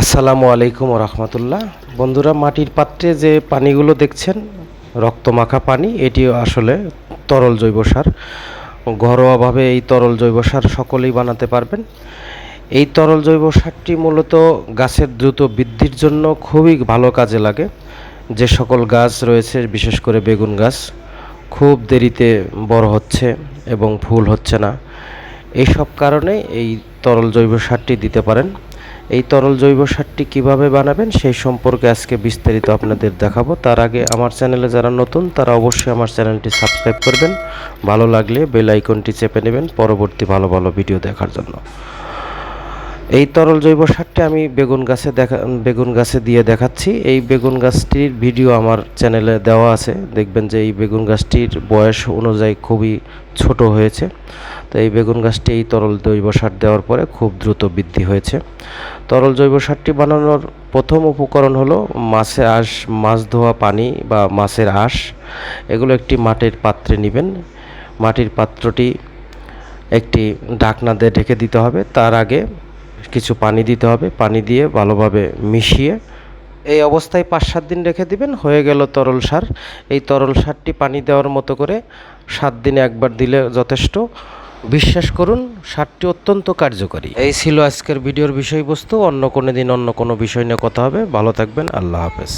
আসসালামু আলাইকুম রহমতুল্লাহ। বন্ধুরা, মাটির পাত্রে যে পানিগুলো দেখছেন, রক্তমাখা পানি, এটি আসলে তরল জৈব সার। ঘরোয়াভাবে এই তরল জৈব সার সকলেই বানাতে পারবেন। এই তরল জৈব সারটি মূলত গাছের দ্রুত বৃদ্ধির জন্য খুবই ভালো কাজে লাগে। যে সকল গাছ রয়েছে, বিশেষ করে বেগুন গাছ, খুব দেরিতে বড় হচ্ছে এবং ফুল হচ্ছে না। এইসব কারণে এই তরল জৈব সারটি দিতে পারেন। এই তরল জৈব সারটি কীভাবে বানাবেন সেই সম্পর্কে আজকে বিস্তারিত আপনাদের দেখাবো। তার আগে আমার চ্যানেলে যারা নতুন, তারা অবশ্যই আমার চ্যানেলটি সাবস্ক্রাইব করবেন। ভালো লাগলে বেল আইকনটি চেপে নেবেন পরবর্তী ভালো ভালো ভিডিও দেখার জন্য। এই তরল জৈব সারটি আমি বেগুন গাছে দেখা, বেগুন গাছে দিয়ে দেখাচ্ছি। এই বেগুন গাছটির ভিডিও আমার চ্যানেলে দেওয়া আছে। দেখবেন যে এই বেগুন গাছটির বয়স অনুযায়ী খুবই ছোট হয়েছে। তো এই বেগুন গাছটি এই তরল জৈব সার দেওয়ার পরে খুব দ্রুত বৃদ্ধি হয়েছে। তরল জৈব সারটি বানানোর প্রথম উপকরণ হলো মাছে আঁশ, মাছ ধোয়া পানি বা মাছের আঁশ। এগুলো একটি মাটির পাত্রে নেবেন। মাটির পাত্রটি একটি ঢাকনা দিয়ে ঢেকে দিতে হবে। তার আগে কিছু পানি দিতে হবে, পানি দিয়ে ভালোভাবে মিশিয়ে এই অবস্থায় পাঁচ সাত দিন রেখে দিবেন, হয়ে গেল তরল সার। এই তরল সারটি পানি দেওয়ার মতো করে সাত দিনে একবার দিলে যথেষ্ট। বিশ্বাস করুন, সারটি অত্যন্ত কার্যকরী। এই ছিল আজকের ভিডিওর বিষয়বস্তু, অন্য কোনো দিন অন্য কোনো বিষয় নিয়ে কথা হবে। ভালো থাকবেন, আল্লাহ হাফেজ।